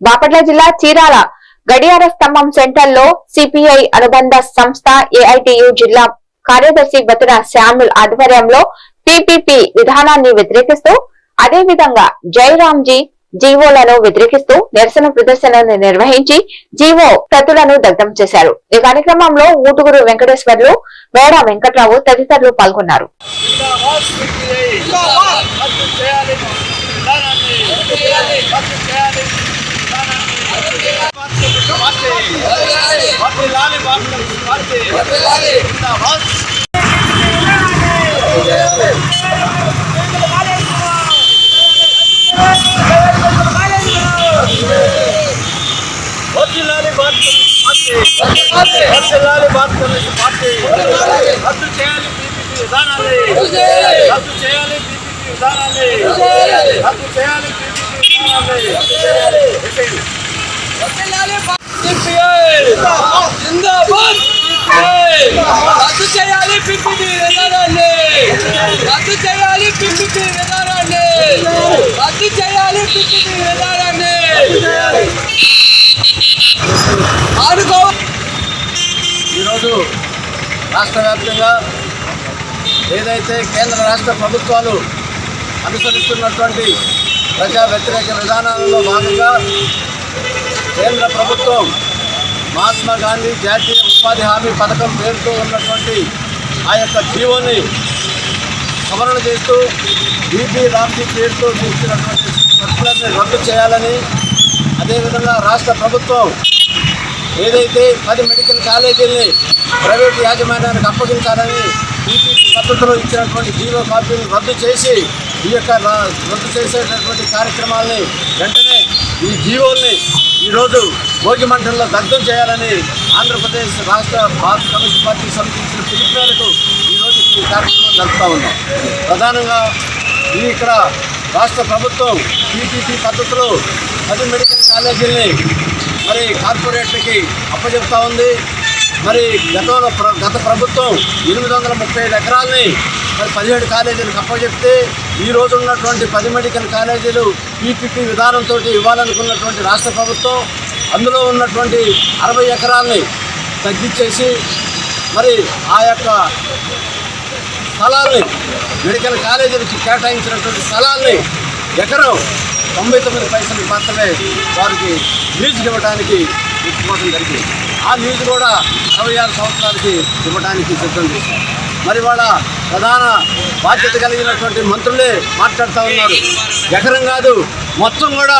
బాపట్ల జిల్లా చీరాల గడియార స్తంభం సెంటర్లో సిపిఐ అనుబంధ సంస్థ ఏఐటియు జిల్లా కార్యదర్శి బతున శామ్యుల్ ఆధ్వర్యంలో పిపిపి విధానాన్ని వ్యతిరేకిస్తూ అదేవిధంగా జైరాంజీ జీవోలను వ్యతిరేకిస్తూ నిరసన ప్రదర్శనను నిర్వహించి జీవో ప్రతులను దగ్ధం చేశారు. ఈ కార్యక్రమంలో ఊటుగురు వెంకటేశ్వర్లు వేడ వెంకట్రావు తదితరులు పాల్గొన్నారు. రద్దు చేయాలి బీపీపీ విధానాన్ని రద్దు చేయాలి బీపీపీ విధానాన్ని రద్దు చేయాలి బీపీపీ విధానాన్ని జిందాబాద్! రద్దు చేయాలి పిపిటి విధానాన్ని రద్దు చేయాలి పిపిటి విధానాన్ని రద్దు చేయాలి పిపిటి విధానాన్ని ఆడుకో! ఈరోజు రాష్ట్ర వ్యాప్తంగా ఏదైతే కేంద్ర రాష్ట్ర ప్రభుత్వాలు అనుసరిస్తున్నటువంటి ప్రజా వ్యతిరేక విధానాలలో భాగంగా కేంద్ర ప్రభుత్వం మహాత్మా గాంధీ జాతీయ ఉపాధి హామీ పథకం పేరుతో ఉన్నటువంటి ఆ యొక్క జీవోని సవరణ చేస్తూ బీపీ రామ్జీ పేరుతో చేసినటువంటి సర్కులర్ని రద్దు చేయాలని అదేవిధంగా రాష్ట్ర ప్రభుత్వం ఏదైతే పది మెడికల్ కాలేజీల్ని ప్రైవేట్ యాజమాన్యానికి అప్పగించాలని బీపీ పద్ధతిలో ఇచ్చినటువంటి జీవో కాపీని రద్దు చేసి ఈ యొక్క రద్దు చేసేటటువంటి కార్యక్రమాల్ని వెంటనే ఈ జీవోల్ని ఈరోజు భోగి మంటల్లో దగ్ధం చేయాలని ఆంధ్రప్రదేశ్ రాష్ట్ర భారత కమ్యూనిస్ట్ పార్టీ సమర్పించిన పిలుపు ఈరోజు ఈ కార్యక్రమం జరుపుతూ ఉన్నాం. ప్రధానంగా ఈ ఇక్కడ రాష్ట్ర ప్రభుత్వం టీటీపీ పద్ధతిలో పది మెడికల్ కాలేజీల్ని మరి కార్పొరేట్లకి అప్పజెప్తా ఉంది. మరి గతంలో గత ప్రభుత్వం ఎనిమిది వందల ముప్పై ఏడు ఎకరాలని మరి పదిహేడు కాలేజీలకు అప్పచెప్తే ఈ రోజు ఉన్నటువంటి పది మెడికల్ కాలేజీలు పీపీపీ విధానంతో ఇవ్వాలనుకున్నటువంటి రాష్ట్ర ప్రభుత్వం అందులో ఉన్నటువంటి అరవై ఎకరాలని తగ్గించేసి మరి ఆ యొక్క స్థలాల్ని మెడికల్ కాలేజీలకి కేటాయించినటువంటి స్థలాల్ని ఎకరం తొంభై తొమ్మిది పైసలకు మాత్రమే వారికి లీజుకి ఇవ్వడానికి ఇచ్చుకోవడం జరిగింది ఆ న్యూస్ కూడా అరవై ఆరు సంవత్సరాలకి ఇవ్వడానికి సిద్ధం చేశారు. మరి వాళ్ళ ప్రధాన బాధ్యత కలిగినటువంటి మంత్రులే మాట్లాడుతూ ఉన్నారు. ఎకరం కాదు మొత్తం కూడా